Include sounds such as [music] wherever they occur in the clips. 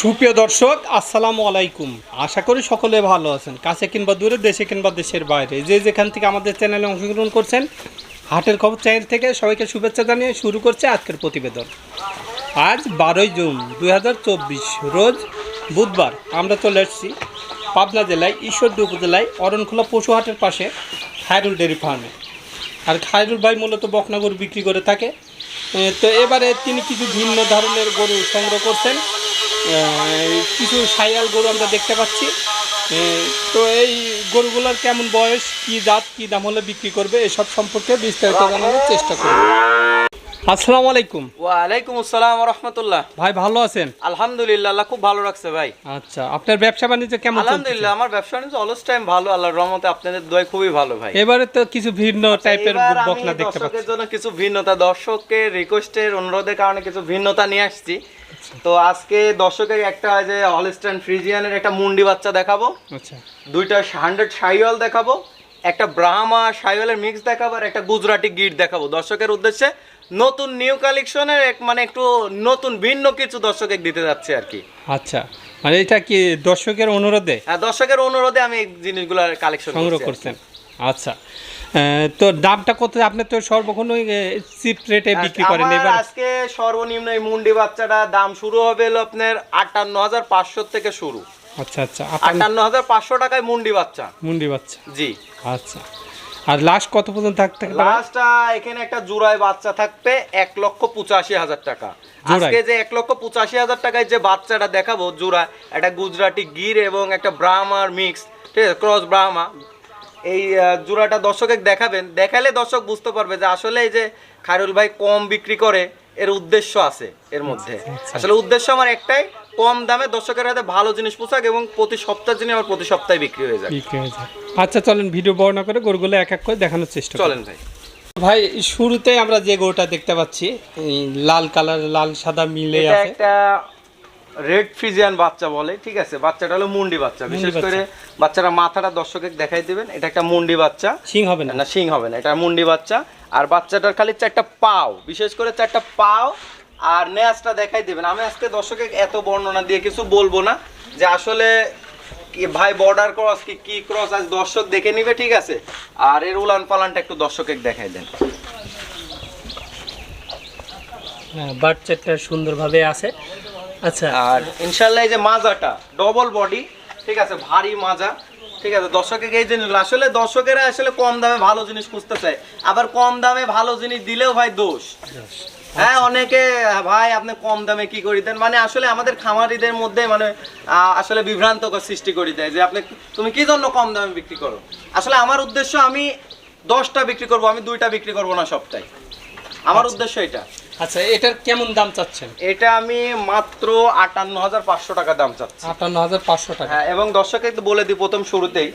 সুপ্রিয় দর্শক, আসসালামু আলাইকুম। আশা করি সকলে ভালো আছেন। কাছে কিংবা দূরে, দেশে কিংবা দেশের বাইরে। যে যেখান থেকে আমাদের চ্যানেলে অংশগ্রহণ করছেন, হাটের খবর চ্যানেল থেকে সবাইকে শুভেচ্ছা জানিয়ে শুরু করছে আজকের প্রতিবেদন। আজ বারোই জুন দু হাজার চব্বিশ, রোজ বুধবার আমরা চলে এসেছি পাবনা জেলায়, ঈশ্বরদী উপজেলায়, অরণখোলা পশু হাটের পাশে খায়রুল ডেয়ারি ফার্মে। আর খায়রুল ভাই মূলত বকনা গরু বিক্রি করে থাকে। তো এবারে তিনি কিছু ভিন্ন ধরনের গরু সংগ্রহ করছেন। কিছু সাইয়াল গরু আমরা দেখতে পাচ্ছি। তো এই গরুগুলোর কেমন বয়স, কি জাত, কি দাম হলে বিক্রি করবে, এসব সম্পর্কে বিস্তারিত জানানোর চেষ্টা করব। আসসালামু আলাইকুম। ওয়ালাইকুম আসসালাম রহমতুল্লাহ। ভাই ভালো আছেন? আলহামদুলিল্লাহ আল্লাহ খুব ভালো রাখছে ভাই। আচ্ছা আপনার ব্যবসা বাণিজ্য কেমন চলছে? আলহামদুলিল্লাহ আমার ব্যবসা বাণিজ্য অলস টাইম ভালো আল্লাহর রহমতে আপনাদের দোয়াই খুবই ভালো ভাই। এবারে তো কিছু ভিন্ন টাইপের বকনা দেখতে দর্শকের পাচ্ছি। জন্য কিছু ভিন্নতা দর্শকের রিকোয়েস্টের অনুরোধের কারণে কিছু ভিন্নতা নিয়ে আসছি। তো আজকে দর্শকের একটা যে হলিস্টান ফ্রিজিয়ানের একটা মুন্ডি বাচ্চা দেখাবো। আচ্ছা। দুইটা হান্ড্রেড সাইওয়াল দেখাবো। একটা ব্রাহ্মা সাইওয়ালের মিক্স দেখাবো আর একটা গুজরাটি গিট দেখাবো। দর্শকের উদ্দেশ্যে নতুন নিউ কালেকশনের এক মানে একটু নতুন ভিন্ন কিছু দর্শকের দিতে যাচ্ছে আর কি। আচ্ছা মানে এটা কি দর্শকের অনুরোধে? আর দর্শকের অনুরোধে আমি এই জিনিসগুলো কালেকশন সংগ্রহ করছেন। আচ্ছা তো দামটা কত আপনি তো সর্বক্ষণ চিপ রেটে বিক্রি করেন এবার। আজকে সর্বনিম্ন এই মুন্ডি বাচ্চাটা দাম শুরু হবে হলো আপনার আটান্ন হাজার পাঁচশো থেকে শুরু। আচ্ছা আচ্ছা আটান্ন হাজার পাঁচশো টাকায় মুন্ডি বাচ্চা। মুন্ডি বাচ্চা। জি। আচ্ছা। আর লাস্ট কত পর্যন্ত থাকতে লাস্টটা এখানে একটা জোড়ায় বাচ্চা থাকবে এক লক্ষ পঁচাশি হাজার টাকা। আজকে যে এক লক্ষ পঁচাশি হাজার টাকায় যে বাচ্চাটা দেখাবো জোড়া একটা গুজরাটি গির এবং একটা ব্রাহ্মার মিক্স ঠিক আছে? ক্রস ব্রাহ্মা। এই জোড়াটা দর্শকে দেখাবেন। দেখালে দর্শক বুঝতে পারবে যে আসলে এই যে খায়রুল ভাই কম বিক্রি করে এর উদ্দেশ্য আছে এর মধ্যে। আচ্ছা। আসলে উদ্দেশ্য আমার একটাই কম দামে দর্শকের হাতে ভালো জিনিস পোশাক এবং প্রতি সপ্তাহ জিনিস আমার প্রতি সপ্তাহে বিক্রি হয়ে যায়। বিক্রি হয়ে যায়। আচ্ছা চলেন ভিডিও বর্ণনা করে গরুগুলো এক এক করে দেখানোর চেষ্টা চলেন ভাই। ভাই শুরুতে আমরা যে গরুটা দেখতে পাচ্ছি লাল কালার লাল সাদা মিলে এটা আছে। একটা রেড ফ্রিজিয়ান বাচ্চা বলে ঠিক আছে? বাচ্চাটা হলো মুন্ডি বাচ্চা। বিশেষ করে বাচ্চারা মাথাটা দর্শকে দেখাই দিবেন এটা একটা মুন্ডি বাচ্চা। সিং হবে না? না শিং হবে না এটা মুন্ডি বাচ্চা। আর বাচ্চাটার খালি চারটা পাও বিশেষ করে চারটা পাও আর নেয়াজটা দেখাই দেবেন। আমি আজকে দর্শকে এত বর্ণনা দিয়ে কিছু বলব না যে আসলে ভাই বর্ডার ক্রস কি কি ক্রস আজ দর্শক দেখে নিবে ঠিক আছে? আর এর উলান পালানটা একটু দর্শকে দেখাই দেন। হ্যাঁ বাচ্চাটা সুন্দরভাবে আছে। আচ্ছা। আর ইনশাল্লাহ এই যে মাজাটা ডবল বডি ঠিক আছে? ভারী মাজা ঠিক আছে? দর্শকে এই জিনিস আসলে দর্শকেরা আসলে কম দামে ভালো জিনিস খুঁজতে চায়। আবার কম দামে ভালো জিনিস দিলেও ভাই দোষ। হ্যাঁ অনেকে ভাই আপনি কম দামে কি করে দেন? মানে আসলে আমাদের খামারিদের মধ্যে মানে আসলে বিভ্রান্তকর সৃষ্টি করে দেয় যে আপনি তুমি কি জন্য কম দামে বিক্রি করো? আসলে আমার উদ্দেশ্য আমি দশটা বিক্রি করব আমি দুইটা বিক্রি করব না সপ্তাহে আমার উদ্দেশ্য এটা। আচ্ছা এটার কেমন দাম চাচ্ছেন? এটা আমি মাত্র আটান্ন হাজার পাঁচশো টাকা দাম চাচ্ছি। আটান্ন হাজার পাঁচশো টাকা। হ্যাঁ এবং দর্শককে একটু বলে দিই প্রথম শুরুতেই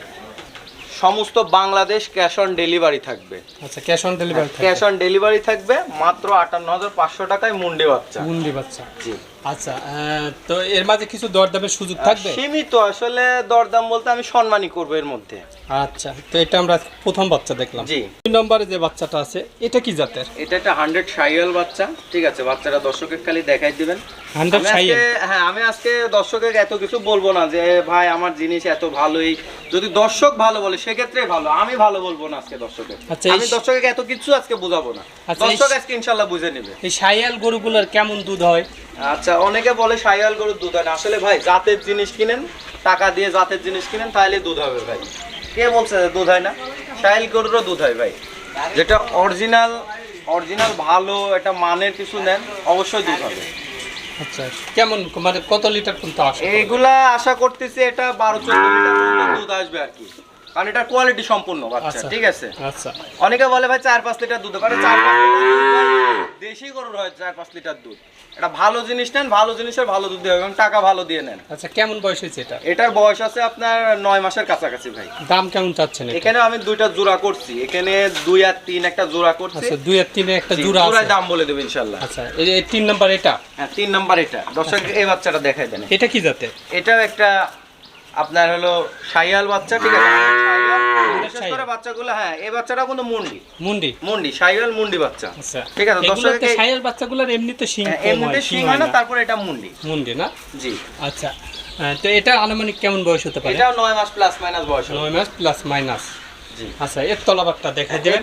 সমস্ত বাংলাদেশ ক্যাশ অন ডেলিভারি থাকবে। আচ্ছা cash on delivery cash on delivery থাকবে মাত্র আটান্ন হাজার পাঁচশো টাকায় মুন্ডি বাচ্চা। মুন্ডি বাচ্চা। জি। আচ্ছা তো এর মাঝে কিছু দরদামের সুযোগ থাকবে? সীমিত আসলে দরদাম বলতে আমি সম্মানই করব এর মধ্যে। আচ্ছা তো এটা আমরা প্রথম বাচ্চা দেখলাম। জি। দুই নম্বরে যে বাচ্চাটা আছে এটা কি জাতের? এটা একটা হান্ড্রেড সাইয়াল বাচ্চা ঠিক আছে বাচ্চাটা দর্শকের খালি দেখাই দিবেন। হান্ড্রেড আজকে- হ্যাঁ আমি আজকে দর্শকের এত কিছু বলব না যে ভাই আমার জিনিস এত ভালোই। যদি দর্শক ভালো বলে সেক্ষেত্রে ভালো। আমি ভালো বলব না আজকে দর্শকের আচ্ছা, আমি দর্শকের এত কিছু আজকে বোঝাবো না। আচ্ছা, দর্শক আজকে ইনশাল্লাহ বুঝে নেবে। এই সাইয়াল গরুগুলোর কেমন দুধ হয়? আচ্ছা অনেকে বলে সাইয়াল গরুর দুধ হয় না। আসলে ভাই জাতের জিনিস কিনেন টাকা দিয়ে জাতের জিনিস কিনেন তাহলে দুধ হবে ভাই। কে বলছে দুধ হয় না? সাইয়াল গরুরও দুধ হয় ভাই। যেটা অরিজিনাল অরিজিনাল ভালো এটা মানের কিছু নেন অবশ্যই দুধ হবে। আচ্ছা কেমন মানে কত লিটার পর্যন্ত আসে? এইগুলা আশা করতেছি এটা বারো চোদ্দ লিটার দুধ আসবে আর কি। কারণ এটা কোয়ালিটি সম্পূর্ণ বাচ্চা আচ্ছা। ঠিক আছে? আচ্ছা। অনেকে বলে ভাই চার পাঁচ লিটার দুধ চার পাঁচ দেশি গরুর হয় চার পাঁচ লিটার দুধ। এটা ভালো জিনিস নেন ভালো জিনিসের ভালো দুধ দেবে এবং টাকা ভালো দিয়ে নেন। আচ্ছা কেমন বয়স হয়েছে এটা? এটার বয়স আছে আপনার নয় মাসের কাছাকাছি ভাই। দাম কেমন চাচ্ছেন এখানে আমি দুইটা জোড়া করছি এখানে দুই আর তিন একটা জোড়া করছি। আচ্ছা দুই আর তিনে একটা জোড়া আছে। দাম বলে দেবে ইনশাল্লাহ আচ্ছা এই তিন নাম্বার এটা? হ্যাঁ তিন নাম্বার এটা। দর্শক এই বাচ্চাটা দেখাই দেন। এটা কি জাতের? এটাও একটা আপনার হলো সাইয়াল বাচ্চা ঠিক আছে? সাইয়াল। বিশেষ করে বাচ্চাগুলো হ্যাঁ এই বাচ্চাটা কিন্তু মুন্ডি। মুন্ডি? মুন্ডি সাইওয়াল মুন্ডি বাচ্চা। আচ্ছা। ঠিক আছে দর্শককে সাইয়ের বাচ্চাগুলোর এমনিতে শিং হ্যাঁ, এমনিতে শিং শিং হয় না না। এটা মুন্ডি। মুন্ডি না? জি। আচ্ছা তো এটা আনুমানিক কেমন বয়স হতে পারে? মাস প্লাস মাইনাস বয়স। মাস প্লাস মাইনাস আচ্ছা এর তলাবারটা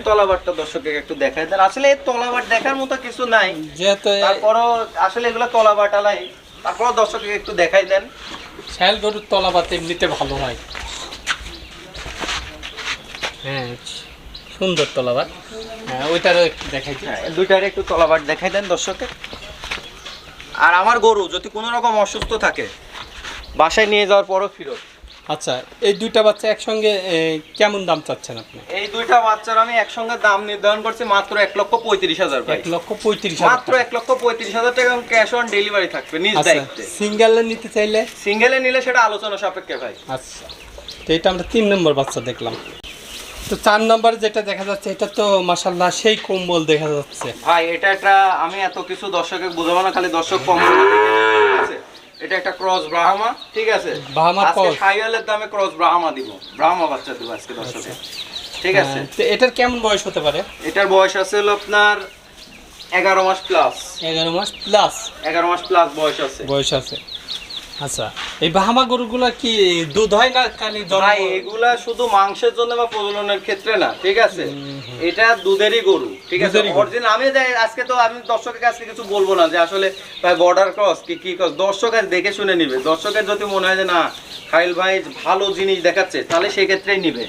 তলাবারটা দর্শককে একটু দেখাই দেন। আসলে এর তলাবার দেখার মতো কিছু নাই। যেহেতু তারপরও আসলে এগুলো তলাবাটা নাই তারপরও দর্শককে একটু দেখাই দেন। শ্যাল গরুর তলাবাত এমনিতে ভালো হয়। হ্যাঁ সুন্দর তলাবাত হ্যাঁ ওইটারও একটু দেখাই দেন। হ্যাঁ দুইটার একটু তলাবাট দেখাই দেন দর্শককে। আর আমার গরু যদি কোনো রকম অসুস্থ থাকে বাসায় নিয়ে যাওয়ার পরও ফিরত আচ্ছা এই দুইটা বাচ্চা একসঙ্গে কেমন দাম চাচ্ছেন আপনি? এই দুইটা বাচ্চার আমি একসঙ্গে দাম নির্ধারণ করছি মাত্র এক লক্ষ পঁয়ত্রিশ হাজার এক লক্ষ পঁয়ত্রিশ মাত্র এক লক্ষ পঁয়ত্রিশ হাজার টাকা ক্যাশ অন ডেলিভারি থাকবে নিজ আচ্ছা দায়িত্বে। সিঙ্গেলে নিতে চাইলে? সিঙ্গেলে নিলে সেটা আলোচনা সাপেক্ষে ভাই। আচ্ছা তো এটা আমরা তিন নম্বর বাচ্চা দেখলাম। তো চার নম্বর যেটা দেখা যাচ্ছে এটা তো মাসাল্লাহ সেই কম্বল দেখা যাচ্ছে। ভাই এটা একটা আমি এত কিছু দর্শকে বুঝাবো না খালি দর্শক কম বলে দিবে, ঠিক আছে? এটা একটা ক্রস ব্রাহ্মা ঠিক আছে? আজকে। সাইওয়ালের দামে ক্রস ব্রাহ্মা দিব। ব্রাহ্মা বাচ্চা দিব আজকে দর্শকে। ঠিক আছে? হ্যাঁ, তো এটার কেমন বয়স হতে পারে? এটার বয়স আছে হলো আপনার এগারো মাস প্লাস এগারো মাস প্লাস এগারো মাস প্লাস বয়স আছে। বয়স আছে। আচ্ছা এই বাহামা গরুগুলা কি দুধ হয় না খালি ভাই এগুলা শুধু মাংসের জন্য বা প্রজননের ক্ষেত্রে না ঠিক আছে? এটা দুধেরই গরু ঠিক আছে? অরিজিনাল আমি আজকে তো আমি দর্শকের কাছে কিছু বলব না যে আসলে ভাই বর্ডার ক্রস কি কি ক্রস দর্শক আজ দেখে শুনে নিবে। দর্শকের যদি মনে হয় যে না খাইল ভাই ভালো জিনিস দেখাচ্ছে তাহলে সেই ক্ষেত্রেই নিবে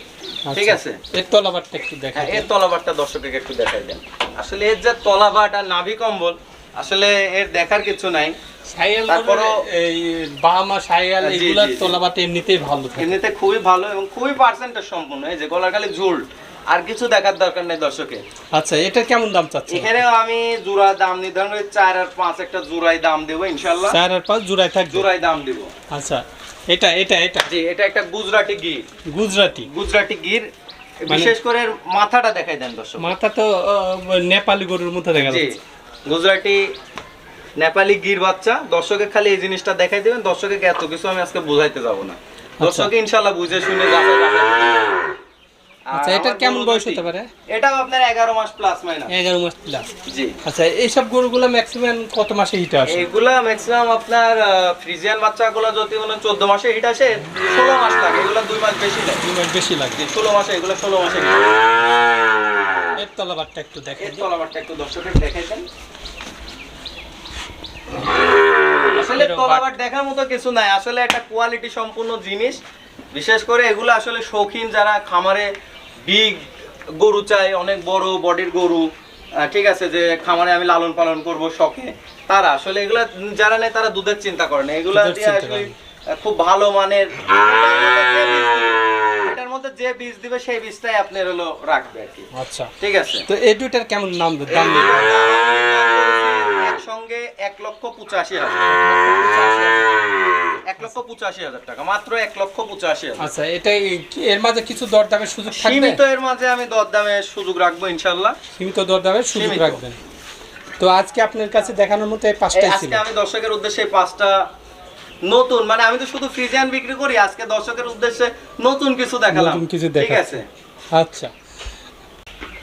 ঠিক আছে? আচ্ছা, এর তলাবারটা একটু দেখা হ্যাঁ এর তলাবারটা দর্শককে একটু দেখাই দেন। আসলে এর যে তলাবাট আর নাভি কম্বল আসলে এর দেখার কিছু নাই। তারপরও- এই বাহামা সাইয়াল জি, জি, এগুলার জি। এমনিতেই ভালো এমনিতে খুবই ভালো এবং খুবই পার্সেন্টেজ সম্পূর্ণ। এই যে গলার ঝুল আর কিছু দেখার দরকার নেই দর্শকে। আচ্ছা এটা কেমন দাম চাচ্ছে এখানেও আমি জোড়া দাম নির্ধারণ করে চার আর পাঁচ একটা জোড়াই দাম দেবো ইনশাল্লাহ চার আর পাঁচ জোড়ায় থাকবে? জোড়াই দাম দিব। আচ্ছা এটা এটা এটা। জি এটা একটা গুজরাটি গির। গুজরাটি। গুজরাটি গির মানে- বিশেষ করে মাথাটা দেখাই দেন দর্শক। মাথা তো নেপালি গরুর মতো দেখা যাচ্ছে। গুজরাটি নেপালি গির বাচ্চা দর্শকে খালি এই জিনিসটা দেখাই দেবেন দর্শকে এত কিছু আমি আজকে বুঝাইতে যাব না। দর্শকে ইনশাল্লাহ বুঝে শুনে। আর আচ্ছা এটার কেমন বয়স হতে পারে? এটাও আপনার এগারো মাস প্লাস মাইনাস। এগারো মাস প্লাস জি। আচ্ছা এইসব গরুগুলো ম্যাক্সিমাম কত মাসে হিটে আসে? এগুলা ম্যাক্সিমাম আপনার ফ্রিজিয়ান বাচ্চাগুলো যদি মানে চোদ্দ মাসে হিট আসে ষোলো মাস লাগে। এগুলো মাস বেশি লাগে। মাস বেশি লাগে। মাসে এগুলো মাসে এর তলাবারটা একটু দেখেন এর তলাবারটা একটু দর্শকের দেখাই দেন। আসলে তলাবার দেখার মতো কিছু নাই। আসলে একটা কোয়ালিটি সম্পূর্ণ জিনিস। বিশেষ করে এগুলো আসলে শৌখিন যারা খামারে বিগ গরু চাই অনেক বড় বডির গরু ঠিক আছে যে খামারে আমি লালন পালন করব শখে তারা আসলে এগুলা যারা নেই তারা দুধের চিন্তা করে না। এগুলা দিয়ে আসলে খুব ভালো মানের এটার মধ্যে যে বীজ দিবে সেই বীজটাই আপনার হলো রাখবে আর কি। আচ্ছা। ঠিক আছে। তো এই দুইটার কেমন নাম দাম [laughs] একসঙ্গে এক লক্ষ পঁচাশি হাজার। এক লক্ষ পঁচাশি হাজার টাকা মাত্র এক লক্ষ পঁচাশি হাজার। আচ্ছা এটা এর মাঝে কিছু দরদামের সুযোগ থাকবে? সীমিত এর মাঝে আমি সুযোগ রাখব ইনশাল্লাহ সীমিত দরদামের সুযোগ রাখবেন। তো আজকে আপনার কাছে দেখানোর মতো এই এই ছিল। আজকে আমি দর্শকের উদ্দেশ্যে এই পাঁচটা নতুন মানে আমি তো শুধু ফ্রিজিয়ান বিক্রি করি আজকে দর্শকের উদ্দেশ্যে নতুন কিছু দেখালাম। নতুন কিছু ঠিক আছে? আচ্ছা।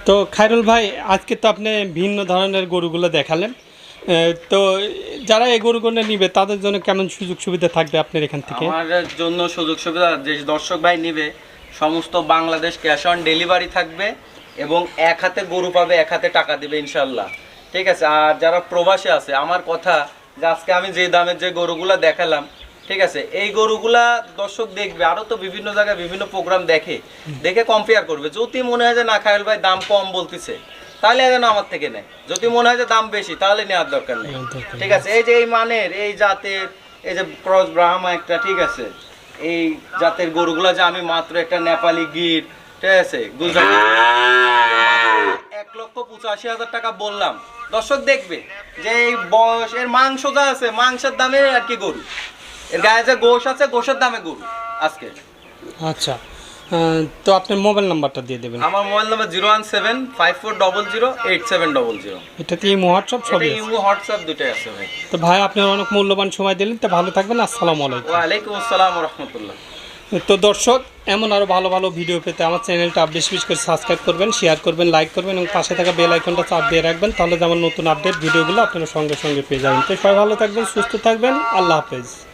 তো খায়রুল ভাই আজকে তো আপনি ভিন্ন ধরনের গরুগুলো দেখালেন। তো যারা এই গরুগুলো নিবে, তাদের জন্য কেমন সুযোগ সুবিধা থাকবে আপনার এখান থেকে? আমার জন্য সুযোগ সুবিধা, যে দর্শক ভাই নিবে, সমস্ত বাংলাদেশ ক্যাশ অন ডেলিভারি থাকবে এবং এক হাতে গরু পাবে, এক হাতে টাকা দিবে ইনশাল্লাহ ঠিক আছে? আর যারা প্রবাসে আছে, আমার কথা যে আজকে আমি যে দামের যে গরুগুলা দেখালাম, ঠিক আছে? এই গরুগুলা দর্শক দেখবে, আরও তো বিভিন্ন জায়গায় বিভিন্ন প্রোগ্রাম দেখে দেখে কম্পেয়ার করবে। যদি মনে হয় যে, না, খায়ল ভাই, দাম কম বলতেছে। তাহলে যেন আমার থেকে নেয়। যদি মনে হয় যে দাম বেশি তাহলে নেওয়ার দরকার নেই। ঠিক আছে এই যে এই মানের এই জাতের এই যে ক্রস ব্রাহ্মা একটা ঠিক আছে? এই জাতের গরুগুলা যে আমি মাত্র একটা নেপালি গির ঠিক আছে? গুজরাটি এক লক্ষ পঁচাশি হাজার টাকা বললাম। দর্শক দেখবে যে এই বয়স এর মাংস যা আছে মাংসের দামে আর কি গরু? এর গায়ে যে গোশ আছে গোশের দামে গরু আজকে। আচ্ছা। তো আপনার মোবাইল নাম্বারটা দিয়ে দেবেন। আমার mobile number zero one seven five four double zero eight seven double zero. এটাতে এই হোয়াটসঅ্যাপ এটা সবই। ইমো হোয়াটসঅ্যাপ দুটাই আছে ভাই। তো ভাই আপনার অনেক মূল্যবান সময় দিলেন তো ভালো থাকবেন আসসালামু আলাইকুম। ওয়ালাইকুম আসসালাম রহমতুল্লাহ তো দর্শক এমন আরও ভালো ভালো ভিডিও পেতে আমার চ্যানেলটা বেশি বেশি করে সাবস্ক্রাইব করবেন শেয়ার করবেন লাইক করবেন এবং পাশে থাকা বেল আইকনটা চাপ দিয়ে রাখবেন তাহলে যেমন নতুন আপডেট ভিডিওগুলো আপনারা সঙ্গে সঙ্গে পেয়ে যাবেন। তো সবাই ভালো থাকবেন সুস্থ থাকবেন আল্লাহ হাফেজ।